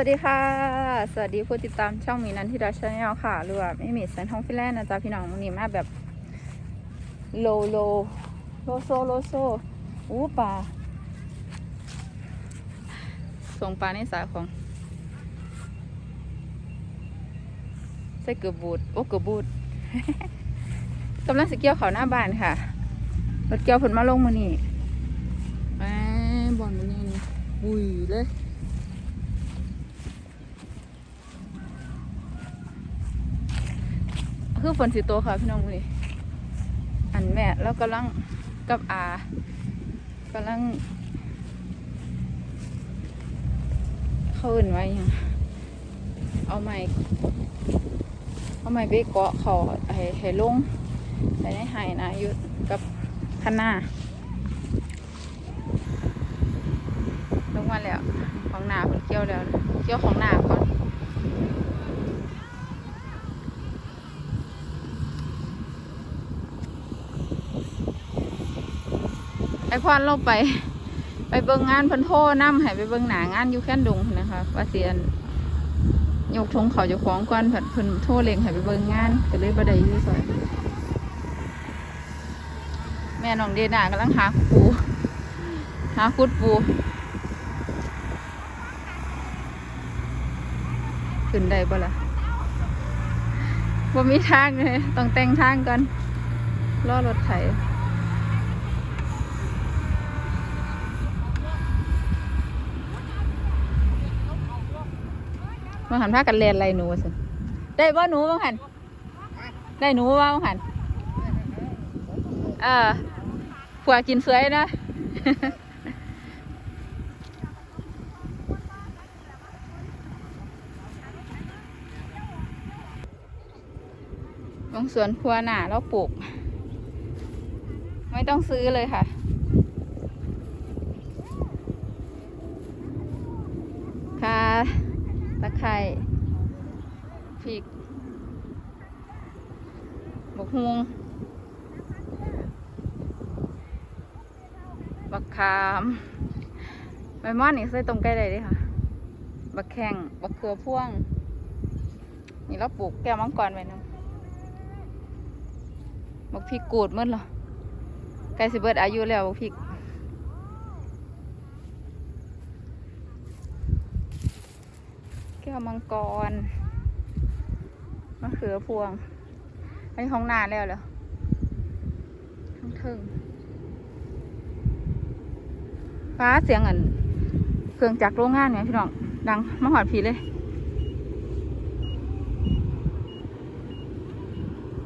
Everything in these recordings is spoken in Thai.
วัสดีค่ะ สวัสดีผู้ติดตามช่องมีนันทิดาชาแนลค่ะหรือว่าไม่มีแสนท้องฟิแลนนะจ๊ะพี่น้องวันนี้มาแบบโลโลโลโซโลโซอู้ปลาส่งปลาในสายของใส่เกือบบูดโอ้เกือบบูดกำลังสเกี่ยวเขาหน้าบ้านค่ะรถเกี่ยวผลมาลงมานี่แหมบอลมันนี่นี่บุยเลย คือฝนสีโตค่ะพี่น้องเลยอันแม่แล้วกำลังกับอากำลังเขาอื่นไว้ยังเอาไม้เอาไม้ไปเกาะเขาให้ให้ลงให้ได้หายนะอยู่กับคันหน้าลงมาแล้วของหน้าเพิ่นเกี่ยวแล้ว เกี่ยวของหน้าก่อน อพอนเราไป ไปเบิ่งงานพิ่นโทรนำให้ไปเบิ่งหนางานอยู่แค่นดงนะคะว่าเสียนยกธงเขาเจ้าของก่อนเพิ่นพิ่นโทเลงให้ไปเบิ่งงานก็เลยบ่ได้อยู่ซอยแม่น้องเดนากำลังหาปูหาคุดปูขึ้นได้บ่ล่ะบ่ามีทางเลยต้องแต่งทางก่อนรอรถไถ บางหันพากันเรียนอะไรหนูวะสิได้บ่หนูบางหันได้หนูว่บางหันเออผัวกินเสวยนะลงสวนครัวหนาแล้วปลูก ไม่ต้องซื้อเลยค่ะตะไคร้พริก บกฮวงบักขามใบม่อนนี่ใส่ตรงใกล้เลยดิค่ะ บักแข้งบักเขือพ่วง นี่เราปลูกแก้วมังกรไว้นะบักพริกกูดมืดเหรอใกล้สิเบิดอายุแล้วบักพริกแก้วมังกรมะเขือพวง อันนี้ของน้าแล้วเหรอทั้งทึ่งฟ้าเสียงอันเครื่องจักรโรงงานเนี่ยพี่น้อง ดังมาหอดผีเลย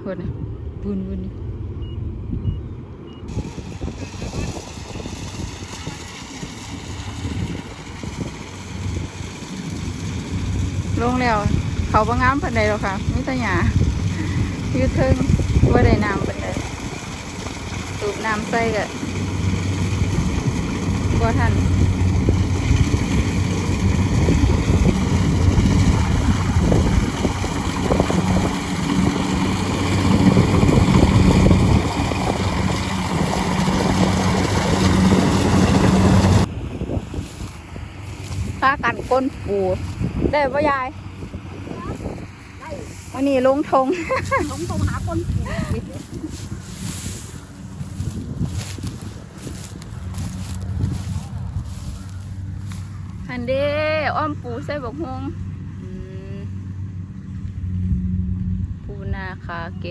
เฮ้ยนะบุญบุญนี่ลงแล้ว เขาบางงามปันใดหรอกค่ะมิตรหยา ยืดเทึ่งว่าได้น้ำเปันใดสูบน้ำใส่กะบ่ทันค่ากันก้นปูได้ป่ยาย วันนี้ลงทงลงตรงหาคนฮันเดอ้อมปูใส่บกฮงปูนาคาเก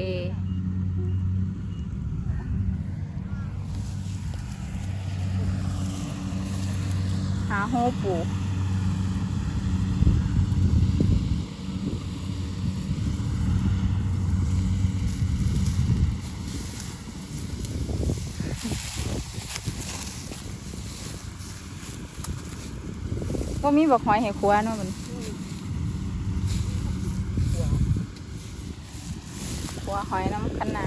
หาโฮปู ก็มีบักหอยให้ครัวเนาะมันครัวหอยน้ำคันนา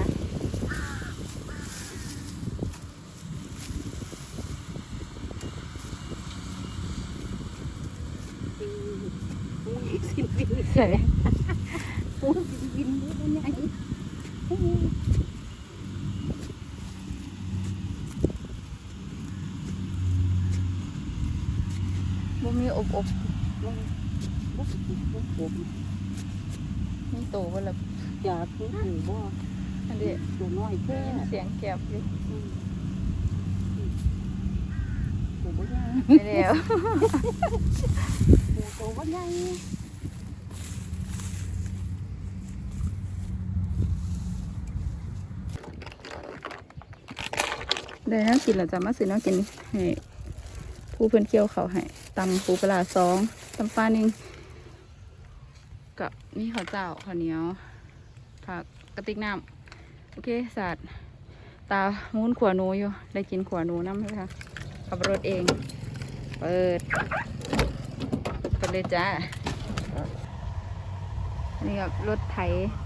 ผูกอีกสิบวินเสร็จผูกสิบวินรู้ได้ไงบ่มีอบอบลง บุก บุกบุกบุกนี่โตเบ่ละอยากกินหมูบ่อันนี้ตัวน้อยแค่ได้ยินเสียงแก็บอยู่หมูบ่ใหญ่ไปแล้วหมูโตบ่ใหญ่ได้แน้กินแล้วจะมาซื้อแน้กินให้ผู้เพิ่นเกี่ยวเขาวให้ตำปูปลาร้าสองตำปลาหนึ่ง นี่ข้าวเจ้าข้าวเหนียวผักกระติกน้ำโอเคสาดตามูนขวานูอยู่ ได้กินขวานูน้ำเลยค่ะขับรถเอง เปิดเปิดเลยจ้านนี้กับรถไถ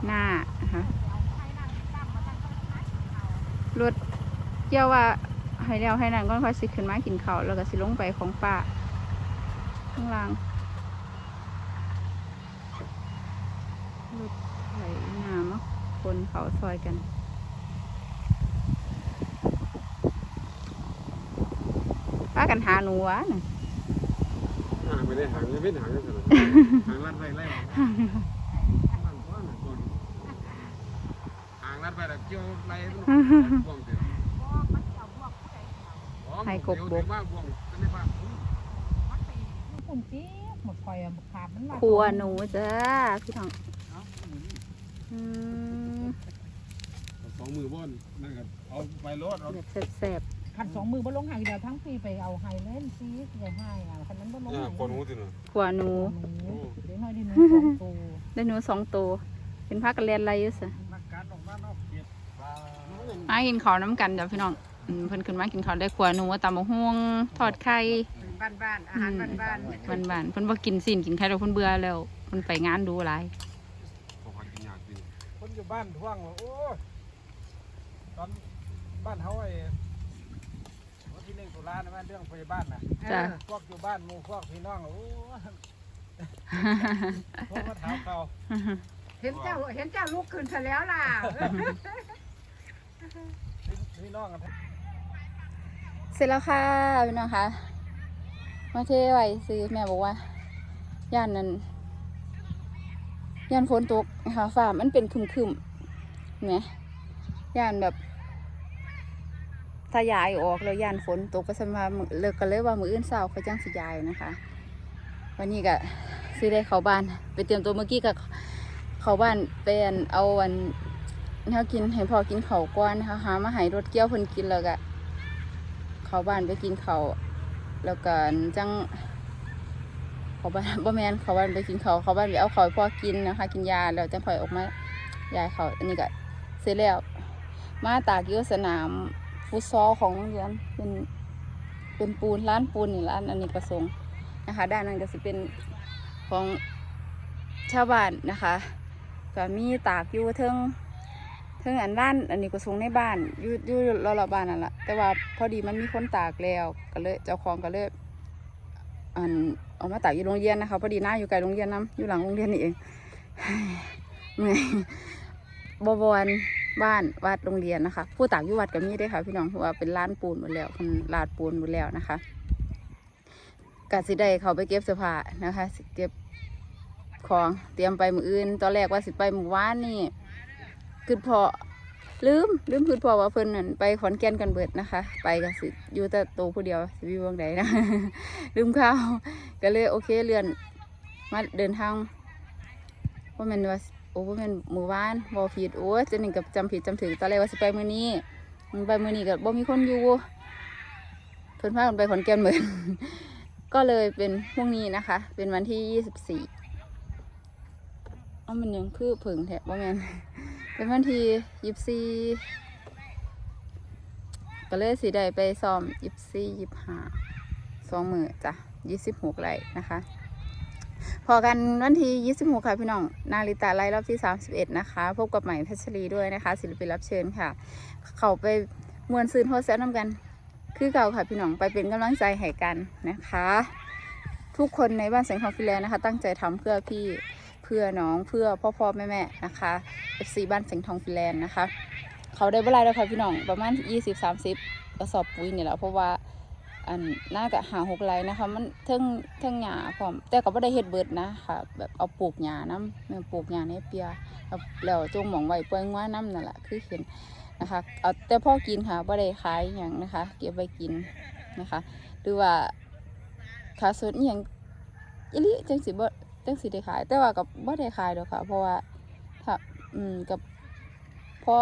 หน้านะคะรถเกี่ยวว่าให้แล้วให้นั่นก็ค่อยสิขึ้นมากินเขาแล้วก็สิลงไปของป้าข้างล่างรถไหลน้ำเนาะ คนเขาซอยกันป้ากันหาหนูวะน่ะหางไปได้หางยังไม่หางกันเลยหางรัดไปไล่หางหางรัดไปแล้วเกี่ยวไล่บ่วงเดียวบ้าบ่วงจะไม่บ้าปุ่นจี๊บหมดคอยอะขาดมันมาครัวหนูจ้าพี่น้องอืมส องมือบ้อนนั่นก็เอาไปรถเอาแบบแสบขันสองมือบ่ลงหายเดียวทั้งปีไปเอาไฮเล่นซีใหญ่ให้อะคันนั้นบ่ลงเนี่ยหายคนหูติเนาะๆครัวหนูหนูเดี๋ยวน้อยดิหนูสองตัวได้หนูสองตัวเป็นพักกันเรียนอะไรอยู่สินักการออกมานอกเก็บปลามากินข้าวน้ำกันจ้ะพี่น้องอืมเพิ่นขึ้นมากินข้าวได้ครัวหนูตำบักฮวงทอดไข่ บ้านบ้านอาหารบ้านบ้านบ้านบ้านๆเพิ่นบ่กินสิ้นกินไข่แล้วเพิ่นเบื่อแล้วเพิ่นไปงานดูหลายเขาพากินยากจริงคนอยู่บ้านท่วงว่าโอ้ย ตอนบ้านเขาไอ้วันที่หนึ่งตุลานะแม่เรื่องพยาบาลนะจ้ะ พวกอยู่บ้านหมู่พวกพี่น้องโอ้ยพวกมาถามเขาเห็นเจ้าเห็นเจ้าลุกขึ้นซะแล้วล่ะ พี่พี่น้องกัน เสร็จแล้วค่ะพี่น้องคะมาเทไว้ซื้อแม่บอกว่า ย่านนั้นย่านฝนตกนะคะฟ้ามันเป็นครึมๆเห็นไหม ย่านแบบถ้ายายออกแล้วย่านฝนตกก็สมาเลิกกันเลยว่ามืออื่นเศร้าเขาจ้างสิยายนะคะ วันนี้ก็ซื้อได้เข้าบ้าน ไปเตรียมตัวเมื่อกี้ก็เข้าบ้านไปอันเอาอันเขากินให้พอกินเขาก่อนนะคะหามาให้รถเกี้ยวเพิ่นกินแล้วก็เข้าบ้านไปกินเขาแล้วก็จังเข้าบ้านบ่แมนเข้าบ้านไปกินเขาเข้าบ้านไปเอาเขาพอกินนะคะ กินยาแล้วจังค่อยออกมายายเขาอันนี้ก็เสร็จแล้ว มาตากอยู่สนามฟุตซอลของโรงเรียนเป็นเป็นปูนร้านปูนนี่ร้านอันนี้ประสงค์นะคะ ด้านนั้นก็จะเป็นของชาวบ้านนะคะก็มีตากอยู่เทิงเทิงอันด้านอันนี้ก็ส่งในบ้านอยู่อยู่รอบๆบ้านนั่นแหละแต่ว่าพอดีมันมีคนตากแล้วก็เลยเจ้าของก็เลยอันเออกมาตากอยู่โรงเรียนนะคะพอดีหน้าอยู่ไกลโรงเรียนนํอยู่หลังโรงเรียนนี่เองเมื่อยบวร บ้านวัดโรงเรียนนะคะ ผู้ตากอยู่วัดก็มีได้ค่ะ พี่น้องเพราะว่าเป็นร้านปูนหมดแล้วคนลาดปูนหมดแล้วนะคะกสิได้เขาไปเก็บเสื้อผ้านะคะเก็บของเตรียมไปมืออื่น ตอนแรกว่าสิไปหมู่บ้านนี่คือพอลืมลืมคือพอว่าเพิ่นนั่นไปขอนแก่นกันเบิดนะคะ ไปก็สิอยู่แต่โตวผู้เดียวสิวิวงใดนะลืมข้าวก็เลยโอเคเลื่อนมาเดินทางว่ามันว่า โอ้ว่าแมันหมู่บ้านบ่ผิดโอ้ยจะนี่งกับจำผิดจำถึงตอนแรกว่าสิไปมือนี้มันไปมือนี้ก็บ่มีคนอยู่เพิ่นพากันไปขอนแก่นเบิดก็เลยเป็นพรุ่งนี้นะคะ เป็นวันที่ยี่สิบสี่เอามันยังคือผึ่งแทะบ่แม่นเป็นวันที่ยี่สิบซีก็เลยสีได้ไปซ้อมยี่สิบซียิบห้าสองมือจ้ะยี่สิบหกไรนะคะ พอกันวันที่ยี่สิบหกค่ะพี่น้อง นาริตาไล่รอบที่สามสิบเอ็ดนะคะ พบกับใหม่เพชรีด้วยนะคะ ศิลปินรับเชิญค่ะ เขาไปมวนซืนโฮสแซนน้ำกัน คือเก่าค่ะพี่น้องไปเป็นกำลังใจให้กันนะคะ ทุกคนในบ้านแสงทองฟิลแลนนะคะ ตั้งใจทำเพื่อพี่เพื่อน้องเพื่อพ่อพ่อแม่แม่นะคะ FC บ้านแสงทองฟิแลนนะคะ เขาได้เวลาแล้วค่ะพี่น้องประมาณ 20-30กระสอบปุ๋ยนี่ยแหละเพราะว่า อันน่าจะหาหกไรนะคะ มันเทิงเทิงหญ้าพร้อมแต่ก็บ่ได้เฮ็ดเบิดนะค่ะ แบบเอาปลูกหญ้านํแม่ปลูกหญ้าในเปียแล้วจงหมองไว้ปล่อยงัวนํนั่นแหละคือเห็นนะคะเอาแต่พ่อกินค่ะบ่ได้ขายหยังนะคะ เก็บไว้กินนะคะหรือว่าขาสดอหยังอีหลิจังสิบ่จังสิได้ขาย แต่ว่าก็บ่ได้ขายดอกค่ะ เพราะว่าถ้าอืมกับพอ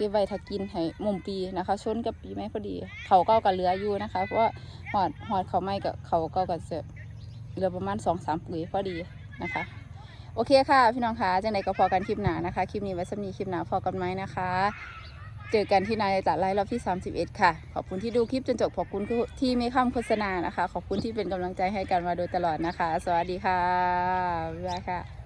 ก็บไว้ถ้ากินให้มุมปีนะคะชนกับปีใหม่พอดี เขาเก้ากับเหลืออยู่นะคะ เพราะว่าหอดหอดเขาไม่กับเขาเก้ากับเสือเหลือประมาณสองสามปุ๋ยพอดีนะคะ โอเคค่ะ พี่น้องคะจังไหนก็พอกันคลิปหนานะคะ คลิปนี้ไว้สำนีคลิปหนาพอกันไหมนะคะ เจอกันที่นายตัดไลฟ์รอบที่ 31 ค่ะ ขอบคุณที่ดูคลิปจนจบขอบคุณที่ไม่ข้ามโฆษณานะคะ ขอบคุณที่เป็นกำลังใจให้กันมาโดยตลอดนะคะ สวัสดีค่ะบ๊ายบายค่ะ